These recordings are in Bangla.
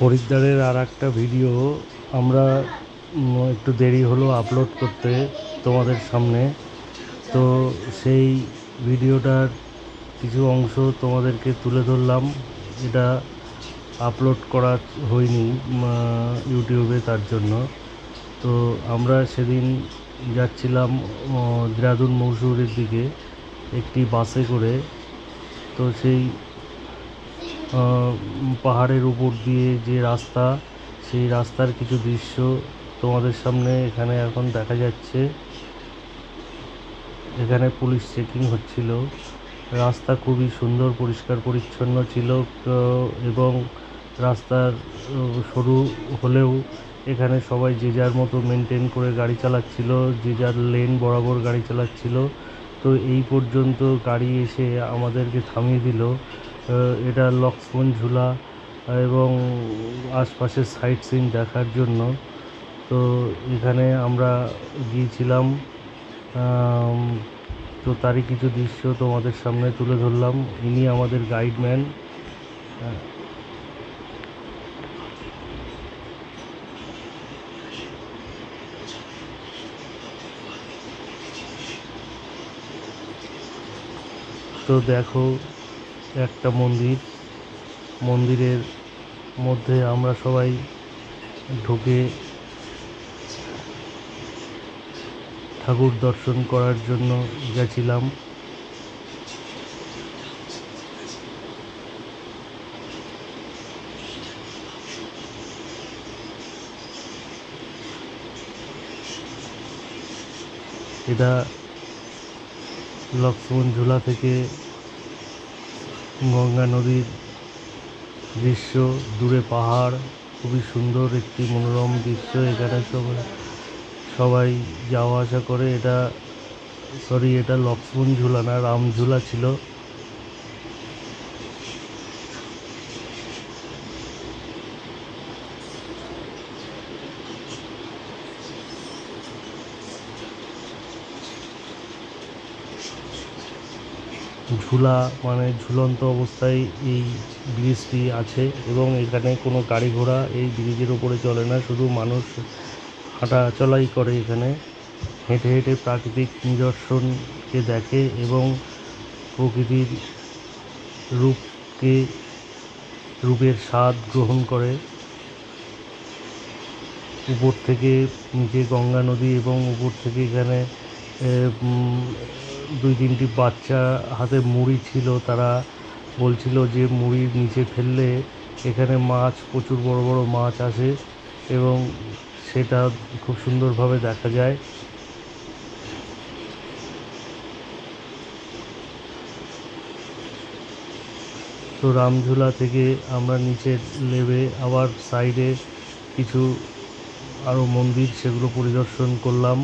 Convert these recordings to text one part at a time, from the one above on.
হরিদ্বারের আর একটা ভিডিও আমরা একটু দেরি হলো আপলোড করতে তোমাদের সামনে। তো সেই ভিডিওটার কিছু অংশ তোমাদেরকে তুলে ধরলাম। এটা আপলোড করা হয়নি ইউটিউবে তার জন্য। তো আমরা সেদিন যাচ্ছিলাম দেরাদুন মৌসুরের দিকে একটি বাসে করে। তো সেই পাহাড়ের উপর দিয়ে যে রাস্তা, সেই রাস্তার কিছু দৃশ্য তোমাদের সামনে এখানে এখন দেখা যাচ্ছে। এখানে পুলিশ চেকিং হচ্ছিল। রাস্তা খুবই সুন্দর, পরিষ্কার, পরিচ্ছন্ন ছিল এবং রাস্তার সরু হলেও এখানে সবাই যে যার মতো মেনটেন করে গাড়ি চালাচ্ছিল, যে যার লেন বরাবর গাড়ি চালাচ্ছিল। তো এই পর্যন্ত গাড়ি এসে আমাদেরকে থামিয়ে দিল। এটা লক্ষ্মণ ঝুলা এবং আশপাশের সাইট সিন দেখার জন্য। তো এখানে আমরা গিয়েছিলাম তো তারই কিছু দৃশ্য তোমাদের সামনে তুলে ধরলাম। ইনি আমাদের গাইডম্যান তো দেখো একটা মন্দির। মন্দিরের মধ্যে আমরা সবাই ঢুকে ঠাকুর দর্শন করার জন্য গেছিলাম। এটা লক্ষ্মণ ঝুলা থেকে গঙ্গা নদীর দৃশ্য, দূরে পাহাড়, খুবই সুন্দর একটি মনোরম দৃশ্য এখানে সবাই সবাই যাওয়া আসা করে। এটা সরি এটা লক্ষ্মণ ঝুলা না রাম ঝুলা ছিল। ঝুলা মানে ঝুলন্ত অবস্থায় এই ব্রিজটি আছে এবং এখানে কোনো গাড়ি ঘোড়া এই ব্রিজের ওপরে চলে না, শুধু মানুষ হাঁটা চলাই করে এখানে। হেঁটে হেঁটে প্রাকৃতিক নিদর্শনকে দেখে এবং প্রকৃতির রূপকে, রূপের স্বাদ গ্রহণ করে। উপর থেকে নিচে গঙ্গা নদী এবং উপর থেকে এখানে দুই তিনটি বাচ্চা হাতে মুড়ি ছিল, তারা বলছিল যে মুড়ির নিচে ফেললে এখানে মাছ, প্রচুর বড় বড় মাছ আসে এবং সেটা খুব সুন্দরভাবে দেখা যায়। তো রামঝুলা থেকে আমরা নিচে নেবে আবার সাইডে কিছু আরও মন্দির, সেগুলো পরিদর্শন করলাম।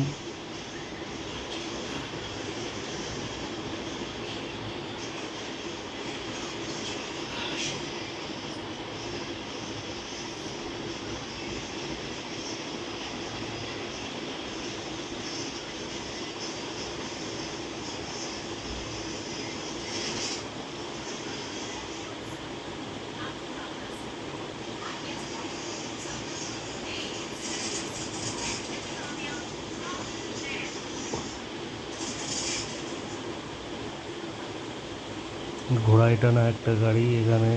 ঘোড়ায় টানা একটা গাড়ি, এখানে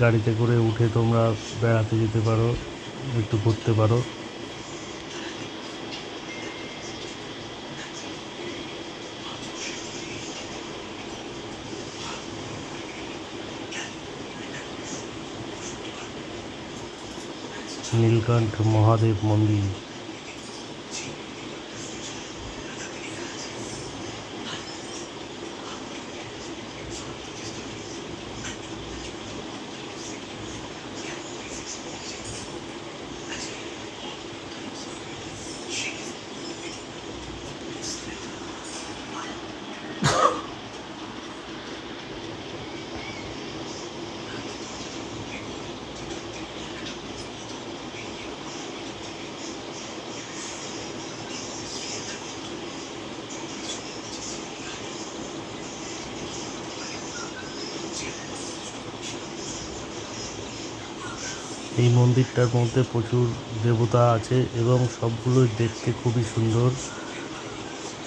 গাড়িতে করে উঠে তোমরা বেড়াতে যেতে পারো, একটু ঘুরতে পারো। নীলকণ্ঠ মহাদেব মন্দির। এই মন্দিরটার মধ্যে প্রচুর দেবতা আছে এবং সবগুলোই দেখতে খুবই সুন্দর।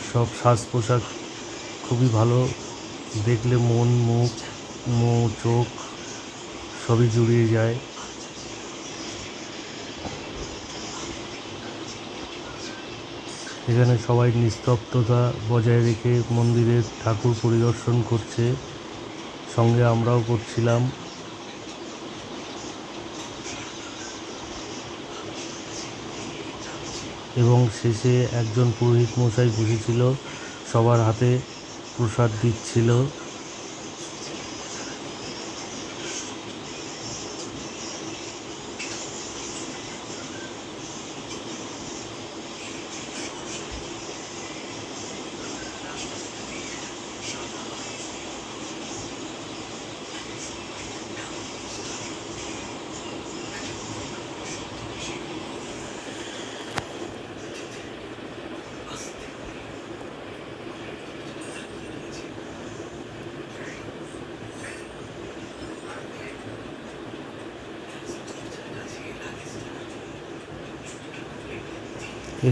সব সাজ পোশাক খুবই ভালো। দেখলে মন, মুখ মো চোখ সবই জুড়িয়ে যায়। এখানে সবাই নিস্তব্ধতা বজায় রেখে মন্দিরের ঠাকুর পরিদর্শন করছে। সঙ্গে আমরাও করছিলাম। এবং শেষে একজন পুরোহিত মশাই বসেছিল সবার হাতে প্রসাদ দিচ্ছিল।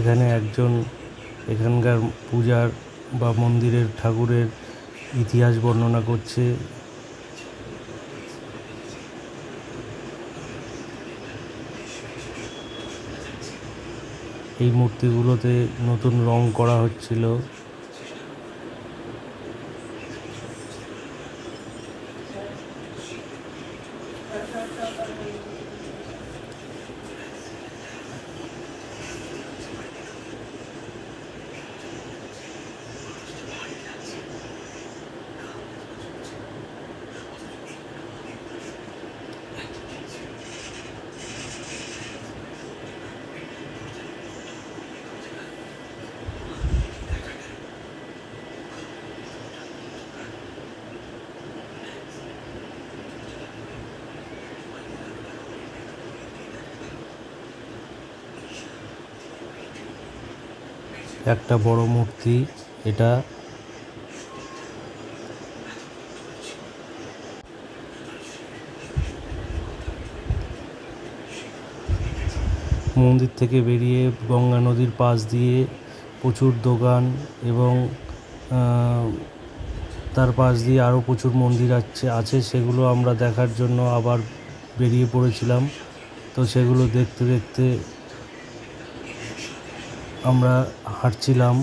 এখানে একজন এখানকার পূজার বা মন্দিরের ঠাকুরের ইতিহাস বর্ণনা করছে। এই মূর্তিগুলোতে নতুন রং করা হচ্ছিল। একটা বড় মূর্তি, এটা মন্দির থেকে বেরিয়ে গঙ্গা নদীর পাশ দিয়ে প্রচুর দোকান এবং তার পাশ দিয়ে আরও প্রচুর মন্দির আছে আছে সেগুলো আমরা দেখার জন্য আবার বেরিয়ে পড়েছিলাম। তো সেগুলো দেখতে দেখতে আমরা হাঁটছিলাম।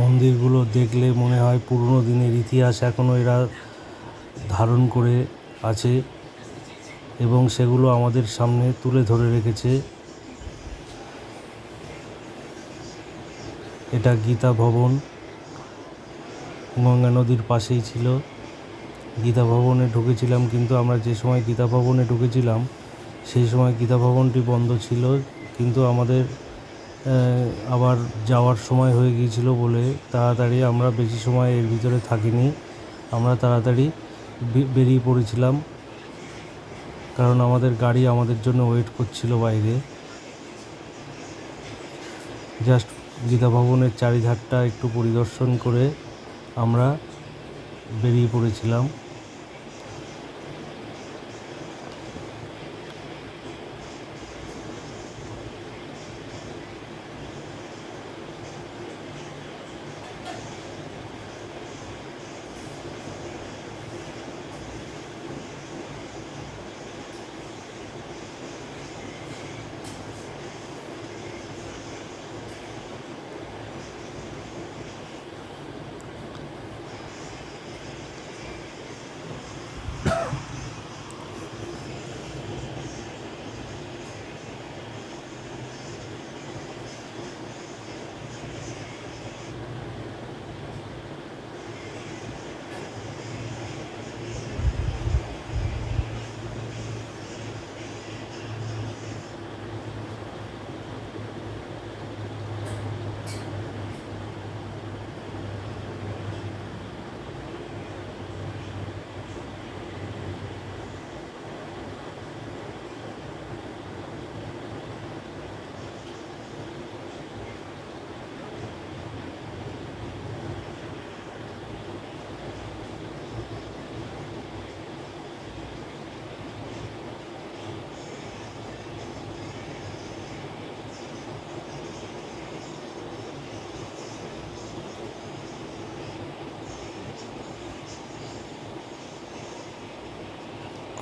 মন্দিরগুলো দেখলে মনে হয় পুরনো দিনের ইতিহাস এখনও এরা ধারণ করে আছে এবং সেগুলো আমাদের সামনে তুলে ধরে রেখেছে। এটা গীতা ভবন। গঙ্গা নদীর পাশেই ছিল। গীতা ভবনে ঢুকেছিলাম কিন্তু আমরা যে সময় গীতা ভবনে ঢুকেছিলাম, সেই সময় গীতা ভবনটি বন্ধ ছিল। কিন্তু আমাদের আবার যাওয়ার সময় হয়ে গিয়েছিল বলে তাড়াতাড়ি আমরা বেশি সময় এর ভিতরে থাকিনি। আমরা তাড়াতাড়ি বেরিয়ে পড়েছিলাম। কারণ আমাদের গাড়ি আমাদের জন্য ওয়েট করছিল বাইরে। জাস্ট গীতা ভবনের চারিধারটা একটু পরিদর্শন করে আমরা বেরিয়ে পড়েছিলাম।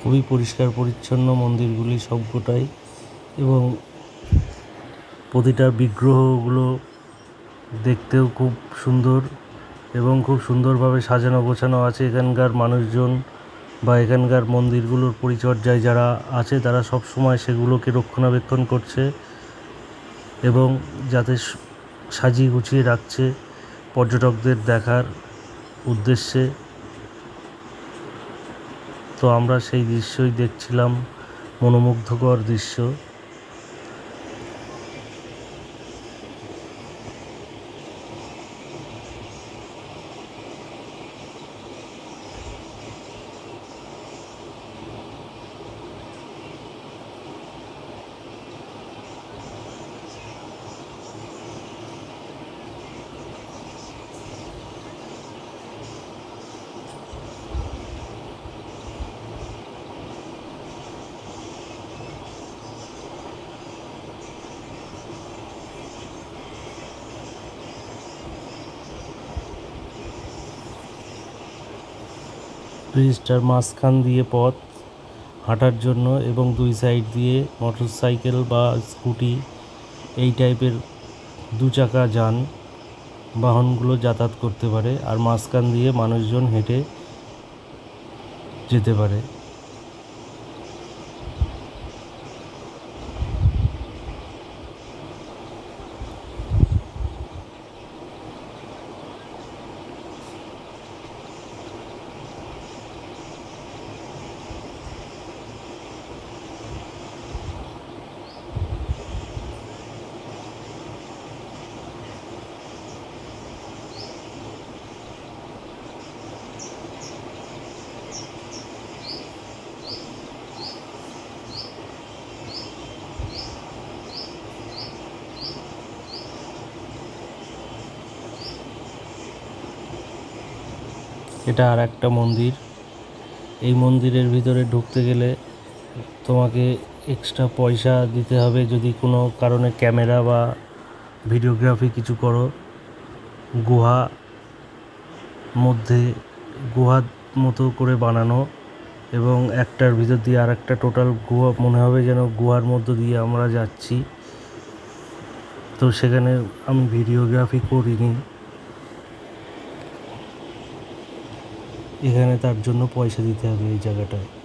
খুবই পরিষ্কার, পরিচ্ছন্ন মন্দিরগুলি সবকটাই এবং প্রতিটা বিগ্রহগুলো দেখতেও খুব সুন্দর এবং খুব সুন্দরভাবে সাজানো গোছানো আছে এখানকার মানুষজন বা এখানকার মন্দিরগুলোর পরিচর্যায় যারা আছে তারা সব সময় সেগুলোকে রক্ষণাবেক্ষণ করছে এবং যাতে সাজিয়ে গুছিয়ে রাখছে পর্যটকদের দেখার উদ্দেশ্যে। তো আমরা সেই দৃশ্যই দেখছিলাম মনোমুগ্ধকর দৃশ্য। ব্রিজটার মাঝখান দিয়ে পথ হাঁটার জন্য এবং দুই সাইড দিয়ে মোটর সাইকেল বা স্কুটি এই টাইপের দু চাকা যান বাহনগুলো যাতায়াত করতে পারে আর মাঝখান দিয়ে মানুষজন হেঁটে যেতে পারে। এটা আর একটা মন্দির। এই মন্দিরের ভিতরে ঢুকতে গেলে তোমাকে এক্সট্রা পয়সা দিতে হবে যদি কোনো কারণে ক্যামেরা বা ভিডিওগ্রাফি কিছু করো। গুহা মধ্যে গুহার মতো করে বানানো এবং একটার ভিতর দিয়ে আর একটা টোটাল গুহা মনে হবে যেন গুহার মধ্য দিয়ে আমরা যাচ্ছি। তো সেখানে আমি ভিডিওগ্রাফি করিনি। এখানে তার জন্য পয়সা দিতে হবে এই জায়গাটায়।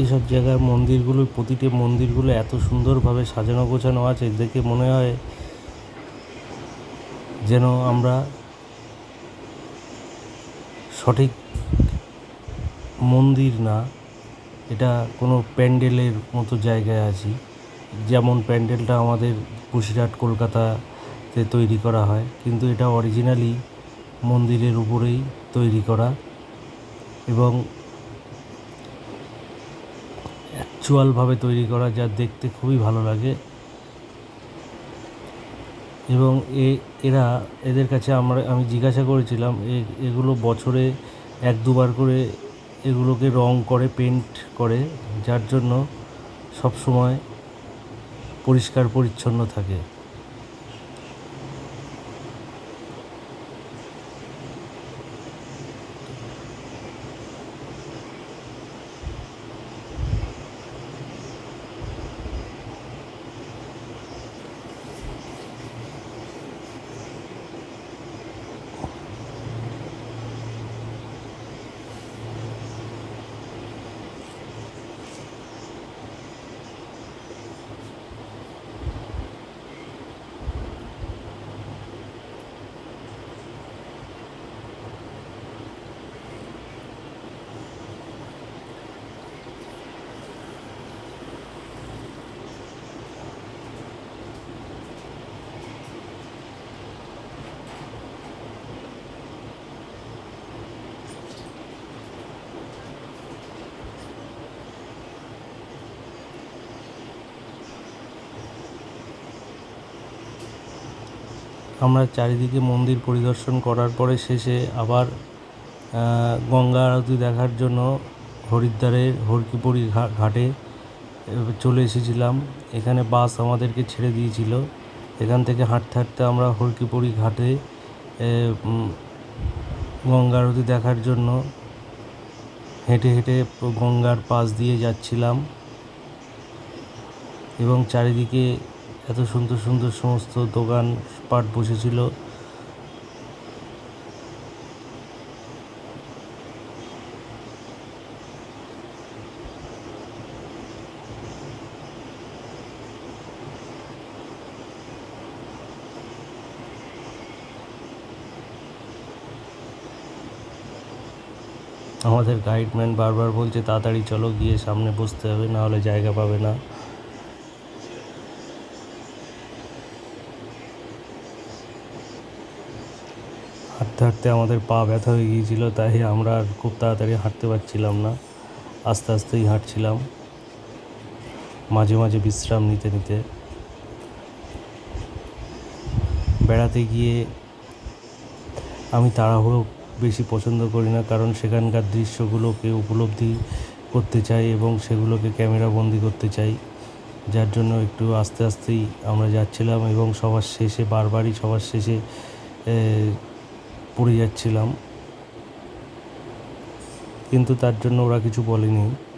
এইসব জায়গার মন্দিরগুলো, প্রতিটি মন্দিরগুলো এত সুন্দরভাবে সাজানো গোছানো আছে, দেখে মনে হয় যেন আমরা সঠিক মন্দির না, এটা কোনো প্যান্ডেলের মতো জায়গায় আছি। যেমন প্যান্ডেলটা আমাদের বসিরহাট কলকাতাতে তৈরি করা হয়, কিন্তু এটা অরিজিনালি মন্দিরের উপরেই তৈরি করা এবং অ্যাকচুয়ালভাবে তৈরি করা যা দেখতে খুবই ভালো লাগে। এবং এ, এরা এদের কাছে আমরা, আমি জিজ্ঞাসা করেছিলাম এগুলো বছরে এক দুবার করে এগুলোকে রং করে পেন্ট করে, যার জন্য সব সময় পরিষ্কার পরিচ্ছন্ন থাকে। আমরা চারিদিকে মন্দির পরিদর্শন করার পরে শেষে আবার গঙ্গা আরতি দেখার জন্য হরিদ্বারের হরকিপুরি ঘাটে চলে এসেছিলাম। এখানে বাস আমাদেরকে ছেড়ে দিয়েছিল। এখান থেকে হাঁটতে হাঁটতে আমরা হরকিপুরি ঘাটে গঙ্গা আরতি দেখার জন্য হেঁটে হেঁটে গঙ্গার পাশ দিয়ে যাচ্ছিলাম। এবং চারিদিকে এত সুন্দর সুন্দর সমস্ত দোকান পাট বসেছিল। আমাদের গাইডম্যান বারবার বলছে, তাড়াতাড়ি চলো, গিয়ে সামনে বসতে হবে, না হলে জায়গা পাবে না। হাঁটতে হাঁটতে আমাদের পা ব্যথা হয়ে গিয়েছিল, তাই আমরা আর খুব তাড়াতাড়ি হাঁটতে পারছিলাম না। আস্তে আস্তেই হাঁটছিলাম। মাঝে মাঝে বিশ্রাম নিতে নিতে বেড়াতে গিয়ে আমি তাড়াহুড়ো বেশি পছন্দ করি না, কারণ সেখানকার দৃশ্যগুলোকে উপলব্ধি করতে চাই এবং সেগুলোকে ক্যামেরা বন্দি করতে চাই। যার জন্য একটু আস্তে আস্তেই আমরা যাচ্ছিলাম এবং সবার শেষে, বারবারই সবার শেষে পড়ে যাচ্ছিলাম। কিন্তু তার জন্য ওরা কিছু বলেনি।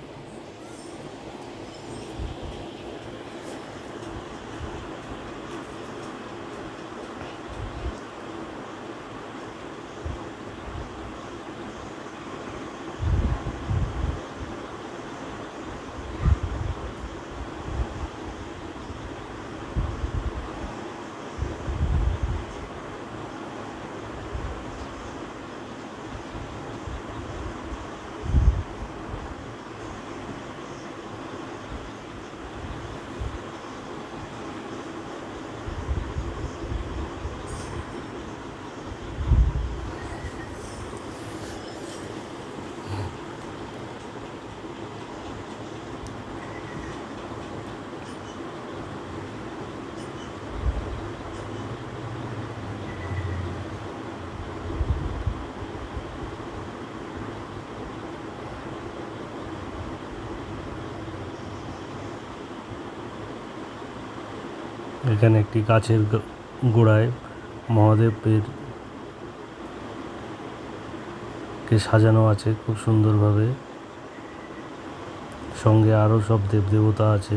এখানে একটি গাছের গোড়ায় মহাদেবের কে সাজানো আছে খুব সুন্দরভাবে। সঙ্গে আরও সব দেবদেবতা আছে।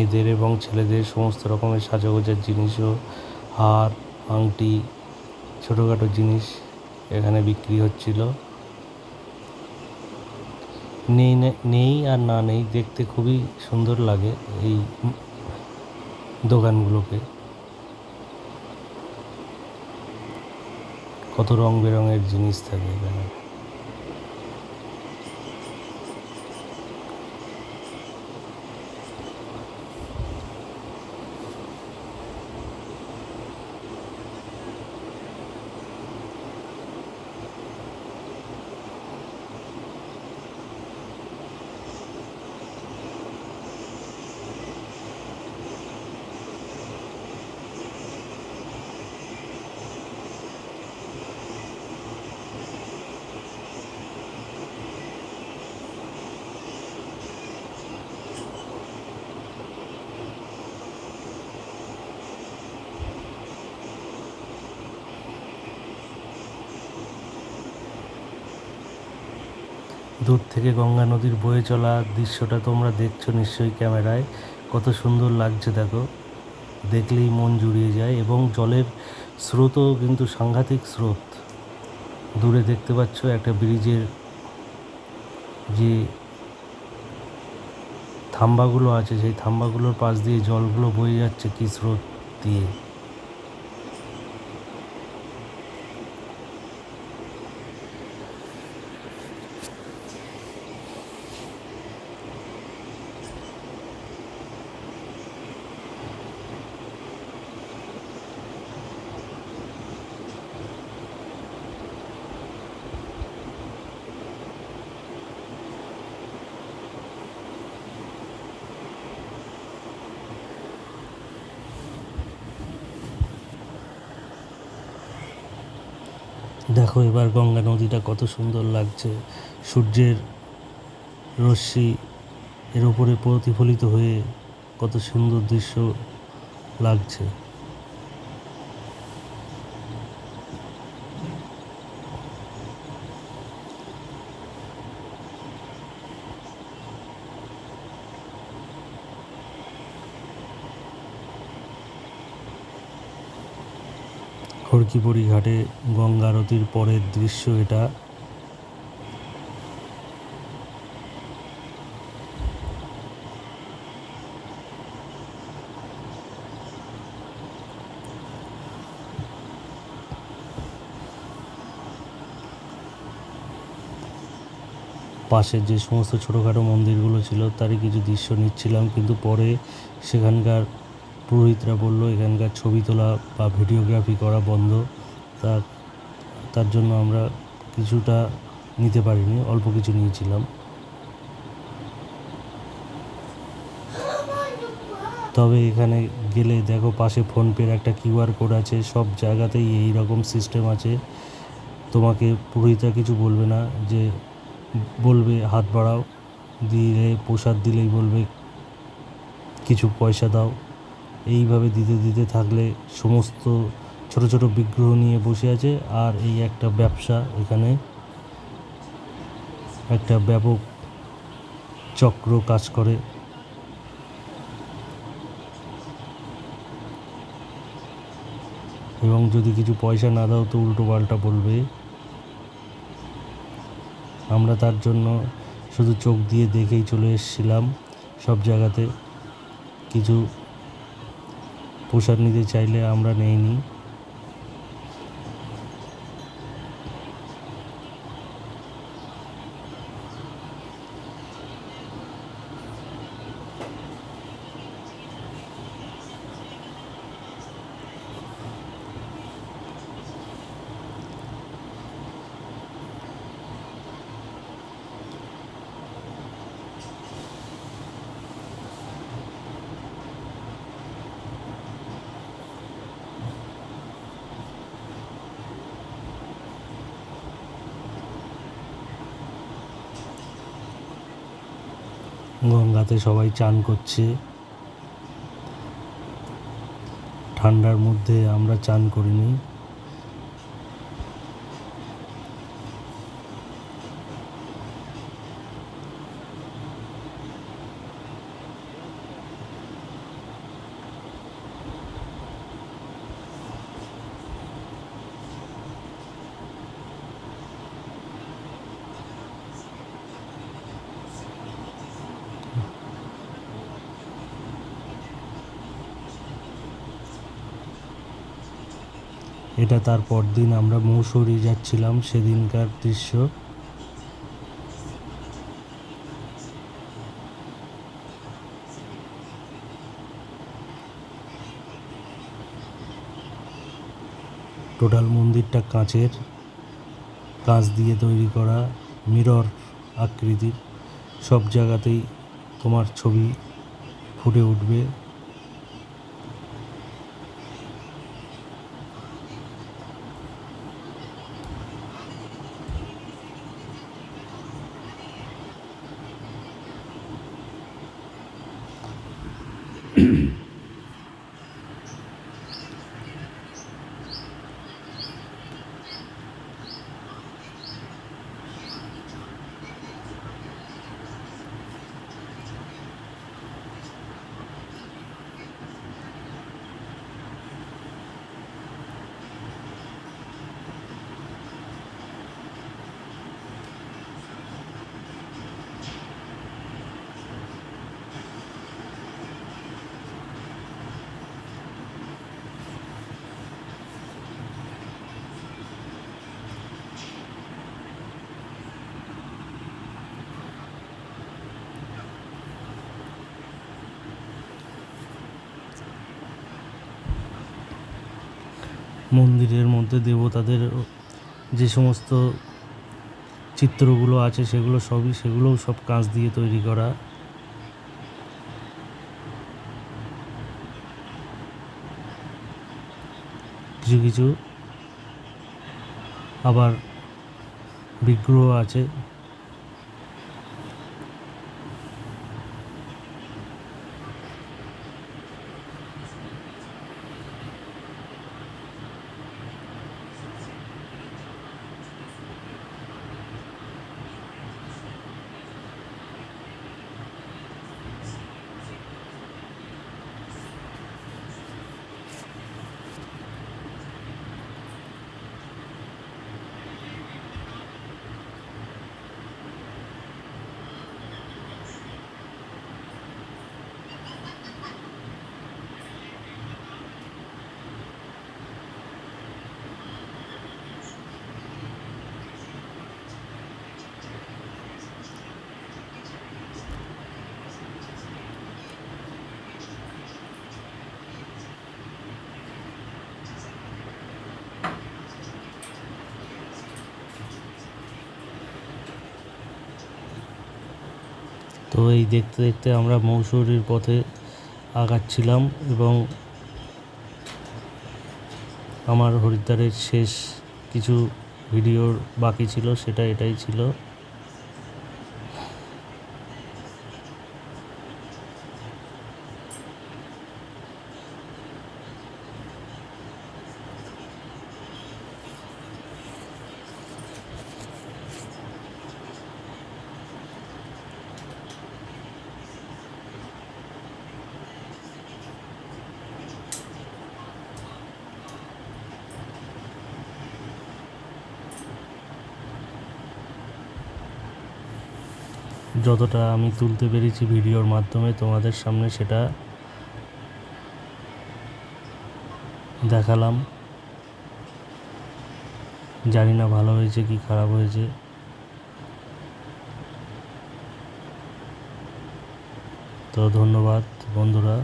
মেয়েদের এবং ছেলেদের সমস্ত রকমের সাজগোজার জিনিসও, হার, আংটি, ছোটোখাটো জিনিস এখানে বিক্রি হচ্ছিল। নেই নেই আর না নেই, দেখতে খুবই সুন্দর লাগে এই দোকানগুলোকে। কত রং বেরঙের জিনিস থাকে এখানে। দূর থেকে গঙ্গা নদীর বয়ে চলা দৃশ্যটা তোমরা দেখছ নিশ্চয়ই ক্যামেরায়। কত সুন্দর লাগছে, দেখো। দেখলেই মন জুড়িয়ে যায় এবং জলের স্রোতও কিন্তু সাংঘাতিক স্রোত। দূরে দেখতে পাচ্ছ একটা ব্রিজের যে থাম্বাগুলো আছে, সেই থাম্বাগুলোর পাশ দিয়ে জলগুলো বয়ে যাচ্ছে, কি স্রোত দিয়ে দেখো এবার গঙ্গা নদীটা কত সুন্দর লাগছে। সূর্যের রশ্মি এর উপরে প্রতিফলিত হয়ে কত সুন্দর দৃশ্য লাগছে। খড়কিপুরি ঘাটে গঙ্গা আরতির পরের দৃশ্য এটা। পাশের যে সমস্ত ছোটোখাটো মন্দিরগুলো ছিল, তারই কিছু দৃশ্য নিচ্ছিলাম, কিন্তু পরে সেখানকার পুরোহিতরা বলল, এখানকার ছবি তোলা বা ভিডিওগ্রাফি করা বন্ধ। তা, তার জন্য আমরা কিছুটা নিতে পারিনি, অল্প কিছু নিয়েছিলাম। তবে এখানে গেলে দেখো, পাশে ফোনপের একটা কিউআর কোড আছে, সব জায়গাতেই এই রকম সিস্টেম আছে। তোমাকে পুরোহিতরা কিছু বলবে না, যে বলবে হাত বাড়াও, দিলে প্রসাদ দিলেই বলবে, কিছু পয়সা দাও। এইভাবে দিতে দিতে থাকলে সমস্ত ছোট ছোট বিগ্রহ নিয়ে বসে আছে আর এই একটা ব্যবসা এখানে। একটা ব্যাপক চক্র কাজ করে। এবং যদি কিছু পয়সা না দাও তো উল্টো পাল্টা বলবে। আমরা তার জন্য শুধু চোখ দিয়ে দেখেই চলে এসেছিলাম সব জায়গাতে। কিছু প্রসাদ নিতে চাইলে আমরা নেইনি। গঙ্গাতে সবাই চান করছে। ঠান্ডার মধ্যে আমরা চান করিনি। এটা তার পরদিন আমরা মৌসুরি যাচ্ছিলাম, সেদিনকার দৃশ্য। টোটাল মন্দিরটা কাঁচের, কাঁচ দিয়ে তৈরি করা, মিরর আকৃতির। সব জায়গাতেই তোমার ছবি ফুটে উঠবে। মন্দিরের মধ্যে দেবতাদের যে সমস্ত চিত্রগুলো আছে, সেগুলো সবই, সেগুলোও সব কাঁচ দিয়ে তৈরি করা। কিছু কিছু। আবার বিগ্রহ আছে। তো এই দেখতে দেখতে আমরা মৌসুরির পথে আগাচ্ছিলাম এবং আমার হরিদ্বারের শেষ কিছু ভিডিওর বাকি ছিল, সেটা এটাই ছিল। যতটা আমি তুলতে পেরেছি ভিডিওর মাধ্যমে তোমাদের সামনে সেটা দেখালাম। জানি না ভালো হয়েছে কি খারাপ হয়েছে। তো ধন্যবাদ বন্ধুরা।